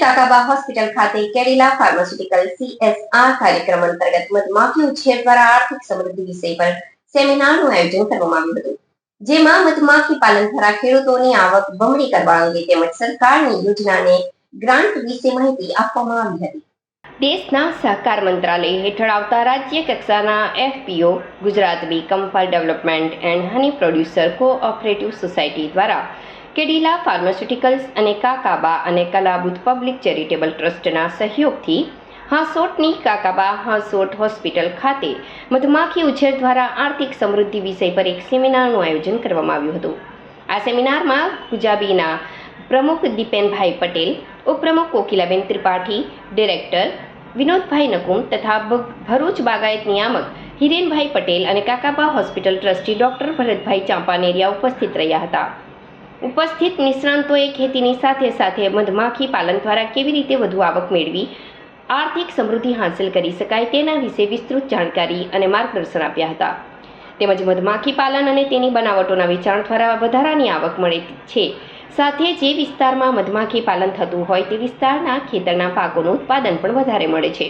Kakaba hospital ખાતે Cadila pharmaceutical CSR કાર્યક્રમ અંતર્ગત મધમાખી ઉછેર દ્વારા આર્થિક સમૃદ્ધિ વિષય પર સેમિનારનું આયોજન કરવામાં આવ્યું હતું. જેમાં મધમાખી પાલન દ્વારા ખેડૂતોની આવક બમણી કરવા અંગે તેમજ સરકારની યોજનાને ગ્રાન્ટ વિશે માહિતી આપવામાં આવી હતી. દેશના સહકાર મંત્રાલય હેઠળ આવતા રાજ્ય કક્ષાના FPO, Gujarat bee કંપલ development and honey producer cooperative society દ્વારા કેડીલા ફાર્માસ્યુટિકલ્સ અને કાકાબા અને કલાબુદ પબ્લિક ચેરિટેબલ ટ્રસ્ટના સહયોગથી હાંસોટની કાકાબા હાંસોટ હોસ્પિટલ ખાતે મધમાખી ઉછેર દ્વારા આર્થિક સમૃદ્ધિ વિષય પર એક સેમિનારનું આયોજન કરવામાં આવ્યું હતું. આ સેમિનારમાં ગુજાબીના પ્રમુખ દીપેનભાઈ પટેલ, ઉપપ્રમુખ કોકિલાબેન ત્રિપાઠી, ડિરેક્ટર વિનોદભાઈ નકુમ તથા ભરૂચ બાગાયત નિયામક હિરેનભાઈ પટેલ અને Kakaba hospital trustee doctor Bharatbhai Champaneriya ઉપસ્થિત રહ્યા હતા. ઉપસ્થિત નિષ્ણાંતોએ ખેતીની સાથે સાથે મધમાખી પાલન દ્વારા કેવી રીતે વધુ આવક મેળવી, આર્થિક સમૃદ્ધિ હાંસલ કરી શકાય તેના વિશે વિસ્તૃત જાણકારી અને માર્ગદર્શન આપ્યા હતા. તેમજ મધમાખી પાલન અને તેની બનાવટોના વેચાણ દ્વારા વધારાની આવક મળે છે. સાથે જે વિસ્તારમાં મધમાખી પાલન થતું હોય તે વિસ્તારના ખેતરના પાકોનું ઉત્પાદન પણ વધારે મળે છે.